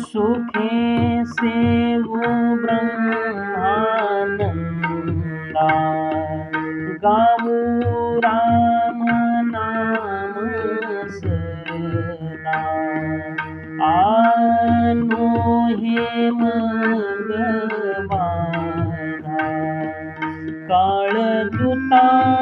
सुखे सेवु ब्रह्मानन्दा गाऊ राम नाम सदा आनो हे मंगवारा काळ दुता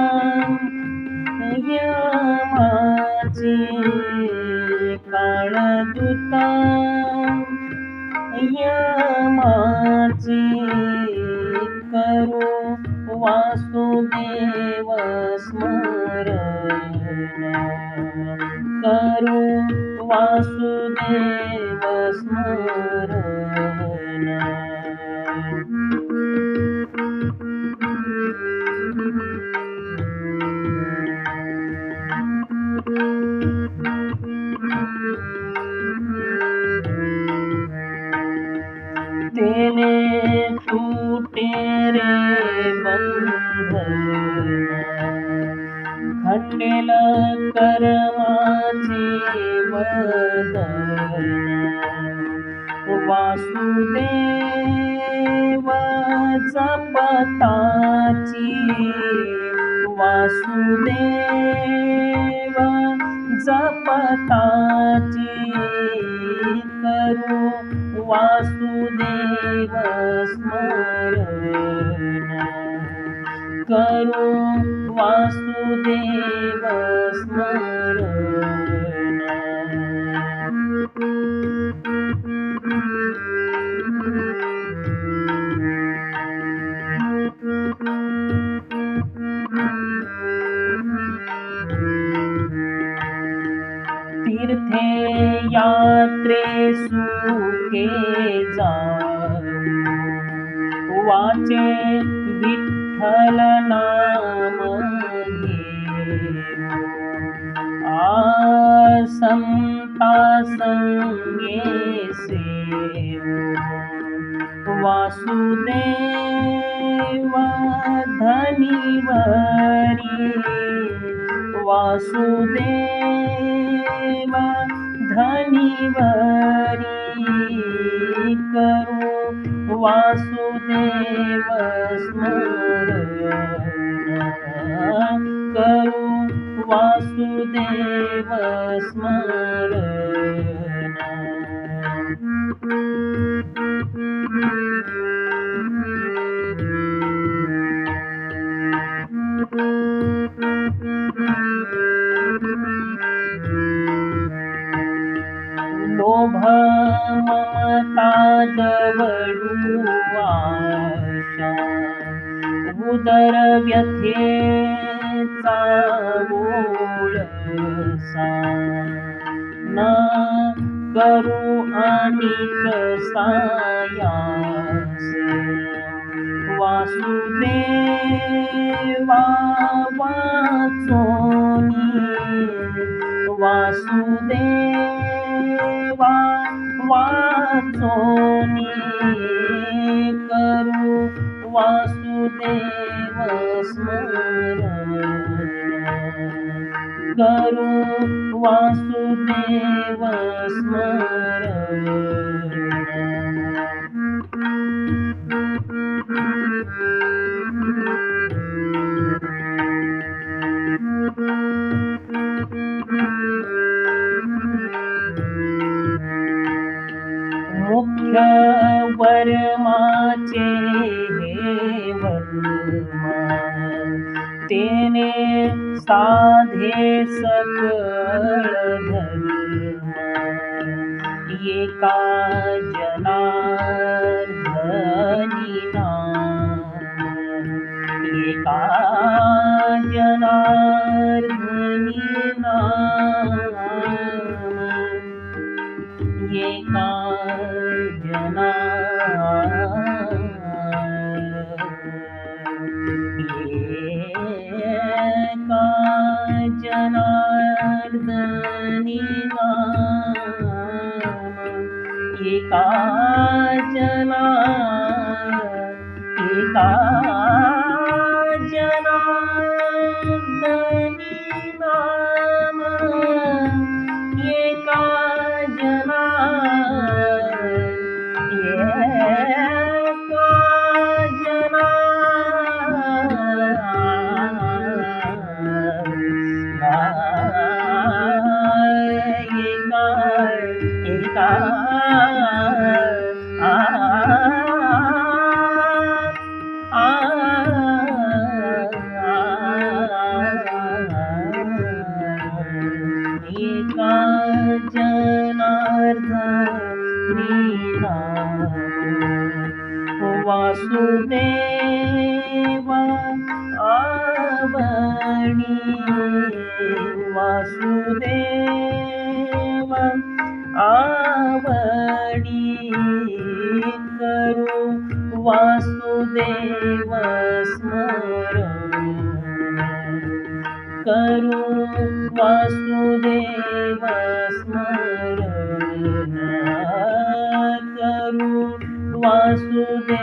करू वासुदेव स्मरण करू वासुदेव खंडेल कर्माची वदन वासुदेव जपताची वासुदेव जपताची करू वासुदेव स्मरण. करू वासुदेव स्मरण। तीर्थे यात्रे सुखे जा वाचे विठ्ठलना आसंता संगे से वासुदेव धनिवरी वासुदेव धनिवरी करो वासुदेव स्मरण। देव स्मरण लोभ ममता दवडू आशा उदर व्यथेचा ओळसा न करू अनिक सायास वासुदेवा वाचोनी वासुदेवा वाचोनी करू वासुदेव स्मरण करू वासुदेव स्मरण मुख्य वर्माचे साधे सकळ धर्म एका जनार्दनी नाम एका जनार्दनी एका चला एका आवणी वासुदेव आवडी करू वासुदेव स्मरण। करू वासुदेव स्मरण। करू वासुदेव स्मरण